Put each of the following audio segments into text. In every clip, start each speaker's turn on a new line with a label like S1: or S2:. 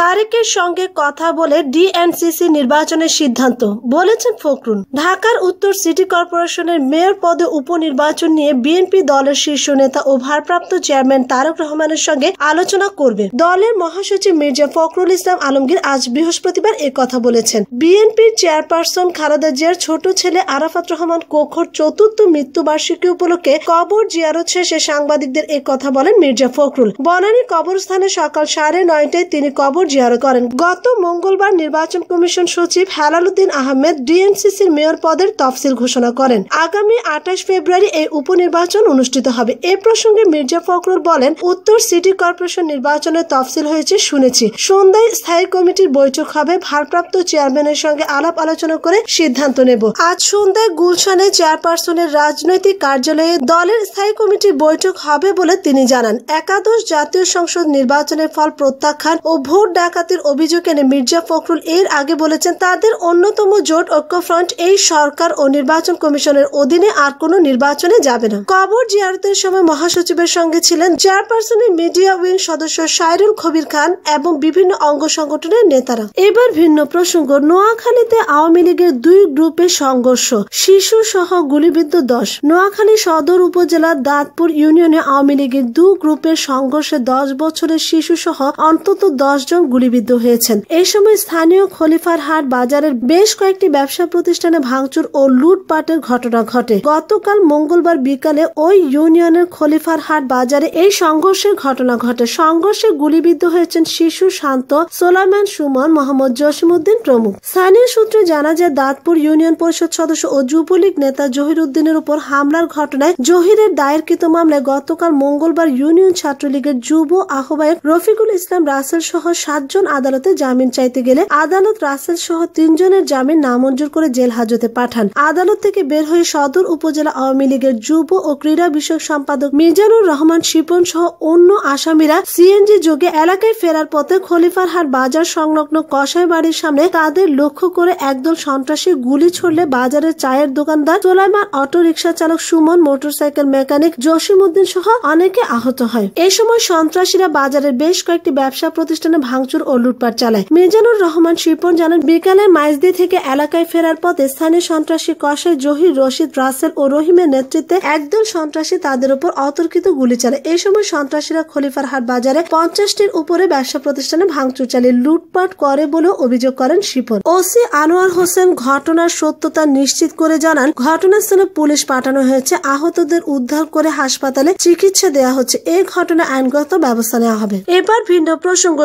S1: তারেকের সঙ্গে কথা বলে ডিএনসিসি নির্বাচনের সিদ্ধান্ত, বলেছেন ফখরুল। ঢাকার উত্তর সিটি কর্পোরেশনের মেয়র পদে উপনির্বাচন নিয়ে বিএনপি দলের শীর্ষ নেতা ও ভারপ্রাপ্ত চেয়ারম্যান তারক রহমানের সঙ্গে আলোচনা করবে দলের মহাসচিব মির্জা ফখরুল ইসলাম আলমগীর আজ বৃহস্পতিবার এ কথা বলেছেন। বিএনপির চেয়ারপারসন খালেদা জিয়ার ছোট ছেলে আরাফাত রহমান কোখর চতুর্থ মৃত্যুবার্ষিকী উপলক্ষে কবর জিয়ারত শেষে সাংবাদিকদের এ কথা বলেন মির্জা ফখরুল। বনানী কবরস্থানে সকাল সাড়ে নয়টায় তিনি কবর জিয়ারত করেন। গত মঙ্গলবার নির্বাচন কমিশন সচিব হেলালুদ্দিন আহমেদ ডিএনসিসির মেয়র পদের তফসিল ঘোষণা করেন। আগামী আঠাশ ফেব্রুয়ারি এই উপনির্বাচন অনুষ্ঠিত হবে। এ প্রসঙ্গে মির্জা ফখরুল বলেন, উত্তর সিটি কর্পোরেশন নির্বাচনের তফসিল হয়েছে শুনেছি। সন্ধ্যায় স্থায়ী কমিটির বৈঠক হবে। ভারপ্রাপ্ত চেয়ারম্যানের সঙ্গে আলাপ আলোচনা করে সিদ্ধান্ত নেব। আজ সন্ধ্যায় গুলশানে চেয়ারপারসনের রাজনৈতিক কার্যালয়ে দলের স্থায়ী কমিটির বৈঠক হবে বলে তিনি জানান। একাদশ জাতীয় সংসদ নির্বাচনের ফল প্রত্যাখ্যান ও ভোট ডাকাতির অভিযোগ এনে মির্জা ফখরুল এর আগে বলেছেন, তাদের অন্যতম জোট ঐক্যফ্রন্ট এই সরকার ও নির্বাচন কমিশনের অধীনে আর কোনো নির্বাচনে যাবে না। কবর জিয়ারতের সময় মহাসচিবের সঙ্গে ছিলেন চেয়ারপারসনের মিডিয়া উইং সদস্য সাইরুল খবির খান এবং বিভিন্ন অঙ্গ সংগঠনের নেতারা। এবার ভিন্ন প্রসঙ্গ, নোয়াখালীতে আওয়ামী লীগের দুই গ্রুপের সংঘর্ষ শিশু সহ গুলিবিদ্ধ দশ। নোয়াখালী সদর উপজেলার দাঁতপুর ইউনিয়নে আওয়ামী লীগের দু গ্রুপের সংঘর্ষে দশ বছরের শিশু সহ অন্তত দশ জন গুলিবিদ্ধ হয়েছেন। এই সময় স্থানীয় খলিফার হাট বাজারের বেশ কয়েকটি ব্যবসা প্রতিষ্ঠানে ভাঙচুর ও লুটপাটের ঘটনা ঘটে। গতকাল মঙ্গলবার বিকালে ওই ইউনিয়নের খলিফার হাট বাজারে এই সংঘর্ষের ঘটনা ঘটে। সংঘর্ষে গুলিবিদ্ধ হয়েছেন শিশু শান্ত, সোলাইমান সুমন, মোহাম্মদ জসিমউদ্দিন প্রমুখ। স্থানীয় সূত্রে জানা যায়, দাঁতপুর ইউনিয়ন পরিষদ সদস্য ও যুবলীগ নেতা জহির উদ্দিনের উপর হামলার ঘটনায় জহিরের দায়েরকৃত মামলায় গতকাল মঙ্গলবার ইউনিয়ন ছাত্রলীগের যুব আহ্বায়ক রফিকুল ইসলাম রাসেল সহ সাতজন আদালতে জামিন চাইতে গেলে আদালত রাসেল সহ তিনজনের জামিন নামঞ্জুর করে জেল হাজতে পাঠান। আদালত থেকে বের হয়ে সদর উপজেলা আওয়ামী লীগের যুব ও ক্রীড়া বিষয়ক সম্পাদক মিজানুর রহমান শিপন সহ অন্য আসামিরা সিএনজি যোগে এলাকায় ফেরার পথে খলিফারহাট বাজার সংলগ্ন কষাই বাড়ির সামনে তাদের লক্ষ্য করে একদল সন্ত্রাসী গুলি ছড়লে বাজারের চায়ের দোকানদার সোলাইমান অটো রিক্সা চালক সুমন, মোটরসাইকেল মেকানিক জসিমউদ্দিন সহ অনেকে আহত হয়। এই সময় সন্ত্রাসীরা বাজারের বেশ কয়েকটি ব্যবসা প্রতিষ্ঠানে ভাঙচুর ও লুটপাট চালায়। মিজানুর রহমান শিপন জানান, বিকালে মাইজদি থেকে এলাকায় ফেরার পথে স্থানীয় সন্ত্রাসী কষাই জহির, রশিদ, রাসেল ও রহিমের নেতৃত্বে একদল সন্ত্রাসী তাদের উপর অতর্কিত গুলি চালায়। এই সময় সন্ত্রাসীরা খলিফার হাট বাজারে পঞ্চাশটির উপরে ব্যবসা প্রতিষ্ঠানে ভাঙচুর চালিয়ে লুটপাট করে বলেও অভিযোগ করেন শিপন। ওসি আনোয়ার হোসেন ঘটনার সত্যতা নিশ্চিত করে জানান, ঘটনাস্থলে পুলিশ পাঠানো হয়েছে। আহতদের উদ্ধার করে হাসপাতালে চিকিৎসা দেওয়া হচ্ছে। এই ঘটনা আইনগত ব্যবস্থা নেওয়া হবে। এবার ভিন্ন প্রসঙ্গ।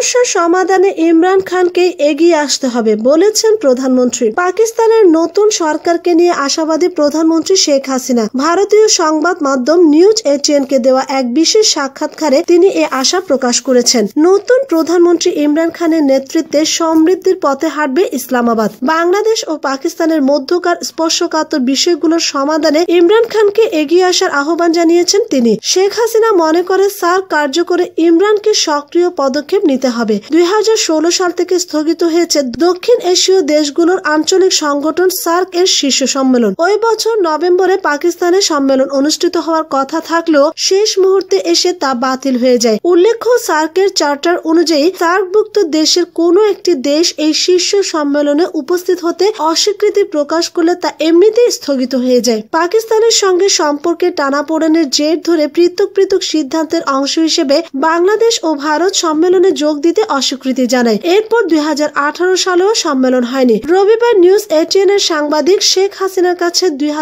S1: সমস্যার সমাধানে ইমরান খানকে এগিয়ে আসতে হবে বলেছেন প্রধানমন্ত্রী। পাকিস্তানের নতুন সরকারকে নিয়ে আশাবাদী প্রধানমন্ত্রী শেখ হাসিনা। ভারতীয় সংবাদ মাধ্যম নিউজ এটিএন কে দেওয়া এক বিশেষ সাক্ষাৎকারে তিনি এ আশা প্রকাশ করেছেন। নতুন প্রধানমন্ত্রী ইমরান খানের নেতৃত্বে সমৃদ্ধির পথে হাঁটবে ইসলামাবাদ। বাংলাদেশ ও পাকিস্তানের মধ্যকার স্পর্শকাতর বিষয়গুলোর সমাধানে ইমরান খানকে এগিয়ে আসার আহ্বান জানিয়েছেন তিনি। শেখ হাসিনা মনে করে সার কার্যকরে ইমরানকে সক্রিয় পদক্ষেপ নিতে হবে। দুই হাজার ষোলো সাল থেকে স্থগিত হয়েছে দক্ষিণ এশীয় দেশগুলোর আঞ্চলিক সংগঠন সার্ক এর শীর্ষ সম্মেলন। ওই বছর নভেম্বরে পাকিস্তানে সম্মেলন অনুষ্ঠিত হওয়ার কথা থাকলেও শেষ মুহূর্তে এসে তা বাতিল হয়ে যায়। উল্লেখ্য সার্কের চার্টার অনুযায়ী সার্কভুক্ত দেশের কোনো একটি দেশ এই শীর্ষ সম্মেলনে উপস্থিত হতে অস্বীকৃতি প্রকাশ করলে তা এমনিতেই স্থগিত হয়ে যায়। পাকিস্তানের সঙ্গে সম্পর্কে টানাপোড়েনের জের ধরে পৃথক পৃথক সিদ্ধান্তের অংশ হিসেবে বাংলাদেশ ও ভারত সম্মেলনে যোগ দিতে অস্বীকৃতি জানায়। এরপর দুই হাজার আঠারো সালেও সম্মেলন হয়নি। রবিবার নিউজ এটিএন এর সাংবাদিক শেখ হাসিনার কাছে দুই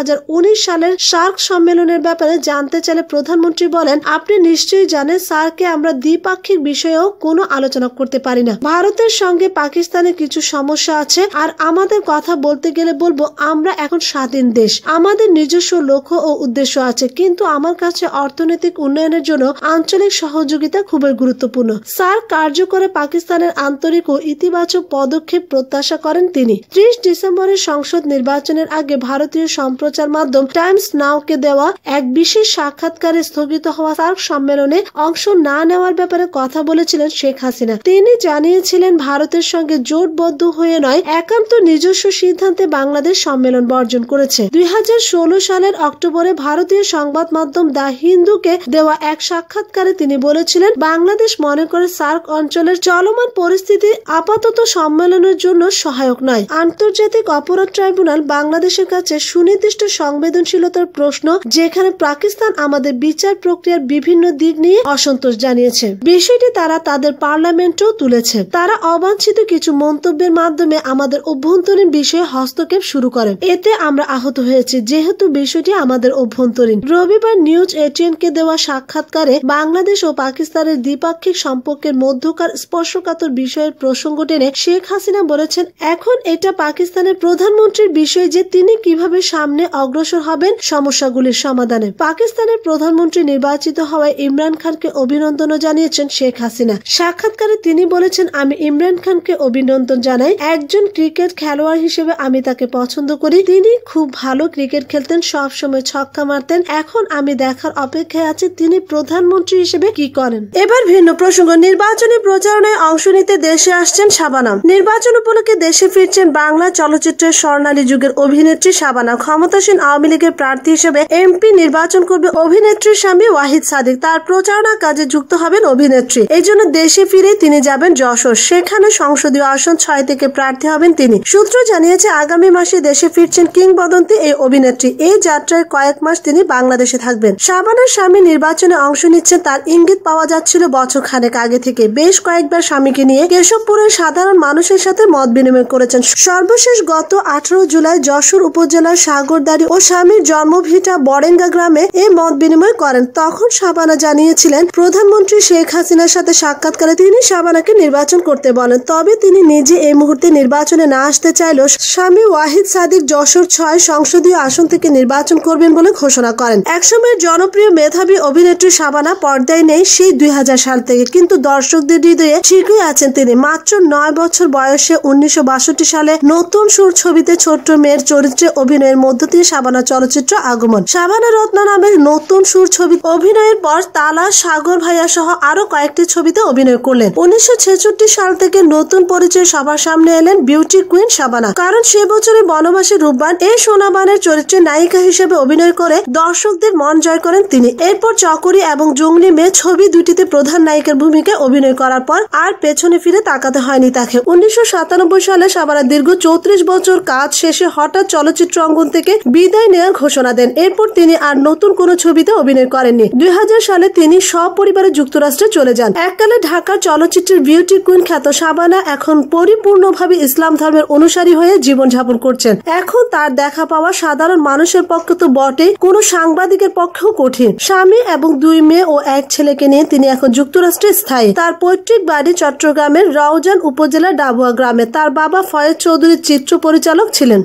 S1: সালের সার্ক সম্মেলনের ব্যাপারে জানতে চাইলে প্রধানমন্ত্রী বলেন, আপনি নিশ্চয়ই জানেন সার্কে আমরা দ্বিপাক্ষিক বিষয়েও কোনো আলোচনা করতে পারি না। ভারতের সঙ্গে পাকিস্তানের কিছু সমস্যা আছে আর আমাদের কথা বলতে গেলে বলব, আমরা এখন স্বাধীন দেশ। আমাদের নিজস্ব লক্ষ্য ও উদ্দেশ্য আছে, কিন্তু আমার কাছে অর্থনৈতিক উন্নয়নের জন্য আঞ্চলিক সহযোগিতা খুবই গুরুত্বপূর্ণ। সার্ক কার্যকরে পাকিস্তানের আন্তরিক ও ইতিবাচক পদক্ষেপ প্রত্যাশা করেন তিনি। ত্রিশ ডিসেম্বরের সংসদ নির্বাচনের আগে ভারতীয় সম্প্রচার মাধ্যম টাইমস নাওকে দেওয়া এক বিশেষ সাক্ষাৎকারে স্থগিত হওয়া সার্ক সম্মেলনে অংশ না নেওয়ার ব্যাপারে কথা বলেছিলেন শেখ হাসিনা। তিনি জানিয়েছিলেন, ভারতের সঙ্গে জোটবদ্ধ হয়ে নয়, একান্ত নিজস্ব সিদ্ধান্তে বাংলাদেশ সম্মেলন বর্জন করেছে। দুই হাজার ষোলো সালের অক্টোবরে ভারতীয় সংবাদ মাধ্যম দা হিন্দুকে দেওয়া এক সাক্ষাৎকারে তিনি বলেছিলেন, বাংলাদেশ মনে করে সার্ক অঞ্চল অঞ্চলের চলমান পরিস্থিতি আপাতত সম্মেলনের জন্য সহায়ক নয়। আন্তর্জাতিক অপরাধ ট্রাইব্যুনাল বাংলাদেশের কাছে সুনির্দিষ্ট সংবেদনশীলতার প্রশ্ন, যেখানে পাকিস্তান আমাদের বিচার প্রক্রিয়ার বিভিন্ন দিক নিয়ে অসন্তোষ জানিয়েছে। বিষয়টি তারা তাদের পার্লামেন্টেও তুলেছে। তারা অবাঞ্ছিত কিছু মন্তব্যের মাধ্যমে আমাদের অভ্যন্তরীণ বিষয়ে হস্তক্ষেপ শুরু করেন। এতে আমরা আহত হয়েছি, যেহেতু বিষয়টি আমাদের অভ্যন্তরীণ। রবিবার নিউজ এটিএন কে দেওয়া সাক্ষাৎকারে বাংলাদেশ ও পাকিস্তানের দ্বিপাক্ষিক সম্পর্কের মধ্যকার স্পর্শকাতর বিষয়ের প্রসঙ্গ টেনে শেখ হাসিনা বলেছেন, এখন এটা পাকিস্তানের প্রধানমন্ত্রীর বিষয় যে তিনি কীভাবে সামনে অগ্রসর হবেন, সমস্যাগুলির সমাধানে। পাকিস্তানের প্রধানমন্ত্রী নির্বাচিত হওয়ায় ইমরান খানকে অভিনন্দনও জানিয়েছেন শেখ হাসিনা। সাক্ষাৎকারে তিনি বলেছেন, আমি ইমরান খানকে অভিনন্দন জানাই। একজন ক্রিকেট খেলোয়াড় হিসেবে আমি তাকে পছন্দ করি। তিনি খুব ভালো ক্রিকেট খেলতেন সব সময় ছক্কা মারতেন। এখন আমি দেখার অপেক্ষায় আছি, তিনি প্রধানমন্ত্রী হিসেবে কি করেন? এবার ভিন্ন প্রসঙ্গ, নির্বাচনী প্রচারণায় অংশ নিতে দেশে আসছেন শাবানা নির্বাচন উপলক্ষে দেশে ফিরছেন বাংলা চলচ্চিত্রের স্বর্ণালী যুগের অভিনেত্রী শাবানা ক্ষমতাসীন আওয়ামী লীগের প্রার্থী হিসেবে এমপি নির্বাচন করবে অভিনেত্রীর স্বামী ওয়াহিদ সাদিক। তার প্রচারণা কাজে যুক্ত হবেন অভিনেত্রী। এই জন্য দেশে ফিরে তিনি যাবেন যশোর। সেখানে সংসদীয় আসন ছয় থেকে প্রার্থী হবেন তিনি। সূত্র জানিয়েছে, আগামী মাসে দেশে ফিরছেন কিংবদন্তি এই অভিনেত্রী। এই যাত্রায় কয়েক মাস তিনি বাংলাদেশে থাকবেন। শাবানার স্বামী নির্বাচনে অংশ নিচ্ছেন, তার ইঙ্গিত পাওয়া যাচ্ছিল বছর খানেক আগে থেকে। বেশ কয়েকবার স্বামীকে নিয়ে কেশবপুরের সাধারণ মানুষের সাথে মত বিনিময় করেছেন। সর্বশেষ গত আঠারো জুলাই যশোর উপজেলার সাগরদারি ও স্বামীর জন্মভিটা বরেঙ্গা গ্রামে এ মত বিনিময় করেন। তখন শাবানা জানিয়েছিলেন, প্রধানমন্ত্রী শেখ হাসিনার সাথে সাক্ষাৎকারে তিনি শাবানাকে নির্বাচন করতে বলেন। তবে তিনি নিজে এই মুহূর্তে নির্বাচনে না আসতে চাইলেও স্বামী ওয়াহিদ সাদিক যশোর ছয় সংসদীয় আসন থেকে নির্বাচন করবেন বলে ঘোষণা করেন। একসময়ের জনপ্রিয় মেধাবী অভিনেত্রী শাবানা পর্দায় নেই সেই দুই হাজার সাল থেকে। কিন্তু দর্শকদের হৃদয়ে ঠিকই আছেন তিনি। মাত্র নয় বছর বয়সে উনিশশো বাষট্টি সালে নতুন সুর ছবিতে ছোট্ট মেয়ের চরিত্রে অভিনয়ের মধ্য দিয়ে শাবানা চলচ্চিত্র আগমন। শাবানা রত্ন নামের নতুন সুর ছবি অভিনয়ের পর তালা, সাগর ভাইয়া সহ আরও কয়েকটি ছবিতে অভিনয় করলেন। উনিশশো ছেষট্টি সাল থেকে নতুন পরিচয় সবার সামনে এলেন বিউটি কুইন শাবানা কারণ সে বছরে বনবাসী রূপবান এই সোনাবানের চরিত্রে নায়িকা হিসেবে অভিনয় করে দর্শকদের মন জয় করেন তিনি। এরপর চকরি এবং জঙ্গলি মেয়ে ছবি দুটিতে প্রধান নায়িকার ভূমিকায় অভিনয় করার পর আর পেছনে ফিরে তাকাতে হয়নি তাকে। উনিশশো সাতানব্বই সালে সাবানা দীর্ঘ চৌত্রিশ বছর কাজ শেষে হঠাৎ চলচ্চিত্র অঙ্গন থেকে বিদায় নেওয়ার ঘোষণা দেন। এরপর তিনি আর নতুন কোনো ছবিতে অভিনয় করেননি। দুই সালে তিনি সপরিবারে যুক্তরাষ্ট্রে চলে যান। এককালে ঢাকার চলচ্চিত্রের বিউটি কুইন খ্যাত সাবানা এখন পরিপূর্ণভাবে ইসলাম ধর্মের অনুসারী হয়ে জীবনযাপন করছেন। এখন তার দেখা পাওয়া সাধারণ মানুষের পক্ষে তো বটে কোনো সাংবাদিকের পক্ষেও কঠিন। স্বামী এবং দুই মেয়ে ও এক ছেলেকে নিয়ে তিনি এখন যুক্তরাষ্ট্রে স্থায়ী। তার পৈতৃক বাড়ি চট্টগ্রামের রাউজান উপজেলার ডাবুয়া গ্রামে তার বাবা ফয়েজ চৌধুরীর চিত্র পরিচালক ছিলেন।